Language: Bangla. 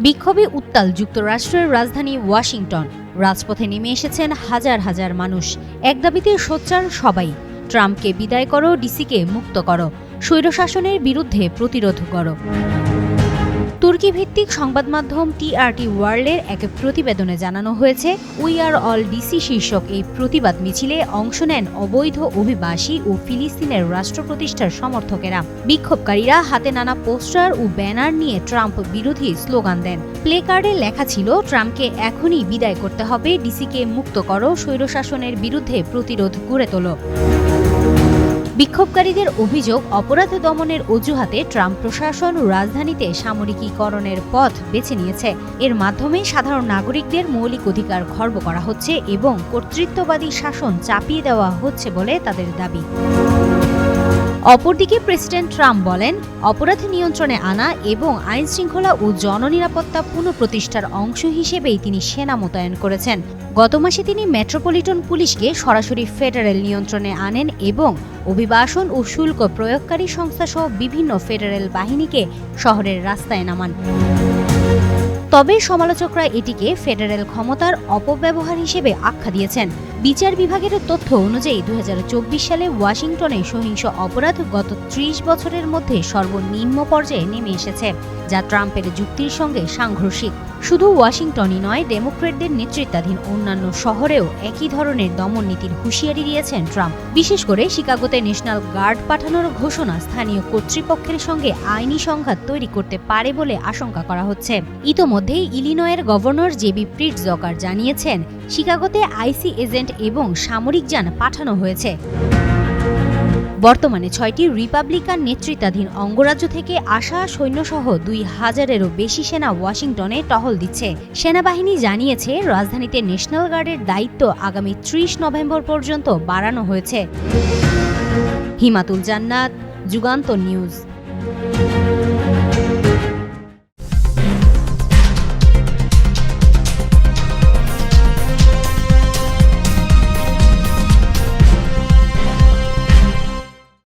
বিক্ষোভে উত্তাল যুক্তরাষ্ট্রের রাজধানী ওয়াশিংটন। রাজপথে নেমে এসেছেন হাজার হাজার মানুষ। এক দাবিতে সোচ্চার সবাই। ট্রাম্পকে বিদায় করো, ডিসিকে মুক্ত করো। স্বৈরশাসনের বিরুদ্ধে প্রতিরোধ করো। তুর্কি ভিত্তিক সংবাদ মাধ্যম টিআরটি ওয়ার্ল্ডের এক প্রতিবেদনে জানানো হয়েছে উই আর অল ডিসি শীর্ষক এই প্রতিবাদ মিছিলে অংশ নেন অবৈধ অভিবাসী ও ফিলিস্তিনের রাষ্ট্র প্রতিষ্ঠার সমর্থকেরা। বিক্ষোভকারীরা হাতে নানা পোস্টার ও ব্যানার নিয়ে ট্রাম্প বিরোধী স্লোগান দেন। প্লে কার্ডে লেখা ছিল, ট্রাম্পকে এখনই বিদায় করতে হবে ডিসিকে মুক্ত করো, স্বৈরশাসনের বিরুদ্ধে প্রতিরোধ গড়ে তোলো। বিক্ষোভকারীদের অভিযোগ, অপরাধ দমনের অজুহাতে ট্রাম্প প্রশাসন রাজধানীতে সামরিকীকরণের পথ বেছে নিয়েছে। এর মাধ্যমে সাধারণ নাগরিকদের মৌলিক অধিকার খর্ব করা হচ্ছে এবং কর্তৃত্ববাদী শাসন চাপিয়ে দেওয়া হচ্ছে বলে তাদের দাবি। অপরদিকে প্রেসিডেন্ট ট্রাম্প বলেন, অপরাধ নিয়ন্ত্রণে আনা এবং আইন শৃঙ্খলা ও জননিরাপত্তা পুনঃপ্রতিষ্ঠার অংশ হিসেবেই তিনি সেনা মোতায়েন করেছেন। গত মাসে তিনি মেট্রোপলিটন পুলিশকে সরাসরি ফেডারেল নিয়ন্ত্রণে আনেন এবং অভিবাসন ও শুল্ক প্রয়োগকারী সংস্থাসহ বিভিন্ন ফেডারেল বাহিনীকে শহরের রাস্তায় নামান। তবে সমালোচকরা এটিকে ফেডারেল ক্ষমতার অপব্যবহার হিসেবে আখ্যা দিয়েছেন। বিচার বিভাগের তথ্য অনুযায়ী দু হাজার চব্বিশ সালে ওয়াশিংটনে সহিংস অপরাধ গত ত্রিশ বছরের মধ্যে সর্বনিম্ন পর্যায়ে নেমে এসেছে, যা ট্রাম্পের যুক্তির সঙ্গে সাংঘর্ষিক। শুধু ওয়াশিংটনই নয় ডেমোক্রেটদের নেতৃত্বাধীন অন্যান্য শহরেও একই ধরনের দমন নীতির হুঁশিয়ারি দিয়েছেন ট্রাম্প। বিশেষ করে শিকাগোতে ন্যাশনাল গার্ড পাঠানোর ঘোষণা স্থানীয় কর্তৃপক্ষের সঙ্গে আইনি সংঘাত তৈরি করতে পারে বলে আশঙ্কা করা হচ্ছে। ইতোমধ্যেই ইলিনয়ের গভর্নর জেবি প্রিটজকার জানিয়েছেন শিকাগোতে আইসি এজেন্ট এবং সামরিক যান পাঠানো হয়েছে। বর্তমানে ছয়টি রিপাবলিকান নেতৃত্বাধীন অঙ্গরাজ্য থেকে আসা সৈন্যসহ দুই হাজারেরও বেশি সেনা ওয়াশিংটনে টহল দিচ্ছে। সেনাবাহিনী জানিয়েছে, রাজধানীতে ন্যাশনাল গার্ডের দায়িত্ব আগামী ত্রিশ নভেম্বর পর্যন্ত বাড়ানো হয়েছে। হিমাতুল জান্নাত, যুগান্ত নিউজ।